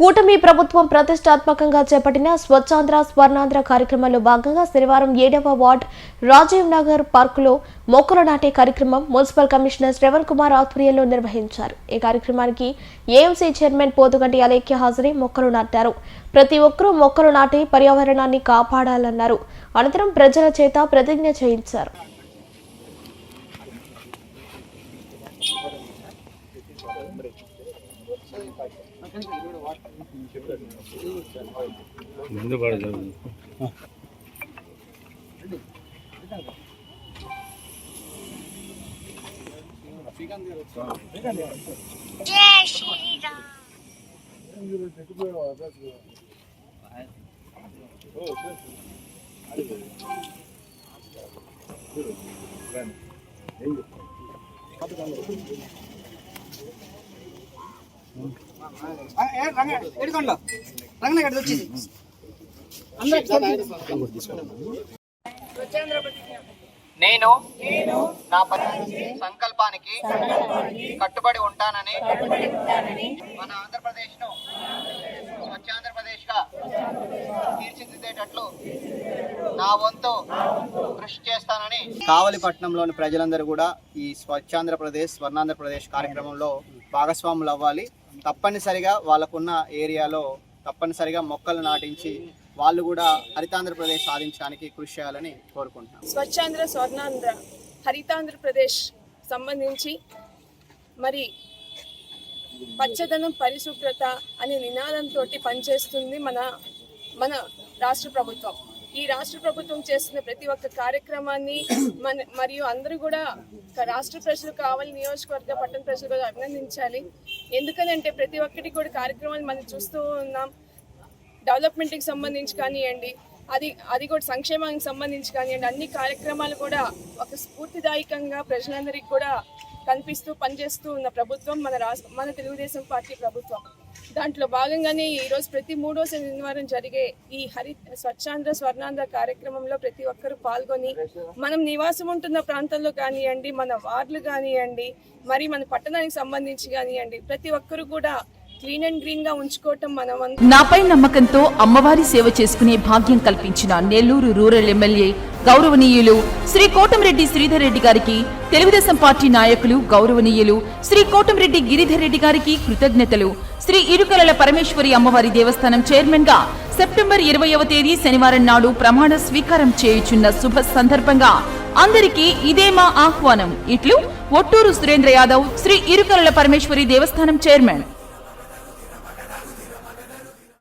కూటమి ప్రభుత్వం ప్రతిష్టాత్మకంగా చేపట్టిన స్వచ్ఛాంధ్ర స్వర్ణాంధ్ర కార్యక్రమంలో భాగంగా శనివారం ఏడవ వార్డ్ రాజీవ్ నగర్ పార్కులో మొక్కలు నాటే కార్యక్రమం మున్సిపల్ కమిషనర్ శ్రవణ్ కుమార్ ఆధ్వర్యంలో నిర్వహించారు. ఈ కార్యక్రమానికి ఏఎంసీ చైర్మన్ పోతుగంటి అలేఖ్య హాజరై మొక్కలు నాటారు. ప్రతి ఒక్కరూ మొక్కలు నాటి పర్యావరణాన్ని కాపాడాలన్నారు. అనంతరం ప్రజల చేత ప్రతిజ్ఞ చేయించారు. ముందు పడదు ఎడుకోండి. రంగన నేను నా పని సంకల్పానికి కట్టుబడి ఉంటానని మన ఆంధ్రప్రదేశ్ను స్వచ్ఛాంధ్రప్రదేశ్గా తీర్చిదిద్దేటట్లు నా వంతు కృషి చేస్తానని కావలిపట్నంలోని ప్రజలందరూ కూడా ఈ స్వచ్ఛాంధ్రప్రదేశ్ స్వర్ణాంధ్రప్రదేశ్ కార్యక్రమంలో భాగస్వాములు అవ్వాలి. తప్పనిసరిగా వాళ్ళకున్న ఏరియాలో తప్పనిసరిగా మొక్కలు నాటించి వాళ్ళు కూడా హరితాంధ్రప్రదేశ్ సాధించడానికి కృషి చేయాలని కోరుకుంటున్నాను స్వచ్ఛాంధ్ర స్వర్ణాంధ్ర హరితాంధ్రప్రదేశ్ సంబంధించి మరి పచ్చదనం పరిశుభ్రత అనే నినాదంతో పనిచేస్తుంది మన మన రాష్ట్ర ప్రభుత్వం. ఈ రాష్ట్ర ప్రభుత్వం చేస్తున్న ప్రతి ఒక్క కార్యక్రమాన్ని మన మరియు అందరూ కూడా రాష్ట్ర ప్రజలు కావాలి నియోజకవర్గ పట్టణ ప్రజలు కూడా అభినందించాలి. ఎందుకనంటే ప్రతి ఒక్కటి కూడా కార్యక్రమాలు మనం చూస్తూ ఉన్నాం. డెవలప్మెంట్కి సంబంధించి కానివ్వండి అది అది కూడా సంక్షేమానికి సంబంధించి కానివ్వండి అన్ని కార్యక్రమాలు కూడా ఒక స్ఫూర్తిదాయకంగా ప్రజలందరికీ కూడా కనిపిస్తూ పనిచేస్తూ ఉన్న ప్రభుత్వం మన రాష్ట్ర మన తెలుగుదేశం పార్టీ ప్రభుత్వం. దాంట్లో భాగంగానే ఈరోజు ప్రతి మూడో శనివారం జరిగే ఈ హరి స్వచ్ఛాంధ్ర స్వర్ణాంధ్ర కార్యక్రమంలో ప్రతి ఒక్కరూ పాల్గొని మనం నివాసం ఉంటున్న ప్రాంతాల్లో కానివ్వండి మన వార్డులు కానివ్వండి మరి మన పట్టణానికి సంబంధించి కానివ్వండి ప్రతి ఒక్కరూ కూడా క్లీన్ అండ్ గ్రీన్గా ఉంచుకోవటం మనం నాపై నమ్మకంతో అమ్మవారి సేవ చేసుకునే భాగ్యం కల్పించిన నెల్లూరు రూరల్ ఎమ్మెల్యే గౌరవనీయులు శ్రీ కోటంరెడ్డి శ్రీధర్ రెడ్డి గారికి తెలుగుదేశం పార్టీ నాయకులు గౌరవనీయులు శ్రీ కోటంరెడ్డి గిరిధర్ రెడ్డి గారికి కృతజ్ఞతలు. శ్రీ ఇరుకలల పరమేశ్వరి అమ్మవారి దేవస్థానం చైర్మన్గా సెప్టెంబర్ ఇరవైవ తేదీ శనివారం నాడు ప్రమాణ స్వీకారం చేయుచున్న శుభ సందర్భంగా అందరికీ ఇదే మా ఆహ్వానం. ఇట్లు ఒట్టూరు సురేంద్ర యాదవ్ శ్రీ ఇరుకలల పరమేశ్వరి దేవస్థానం చైర్మన్.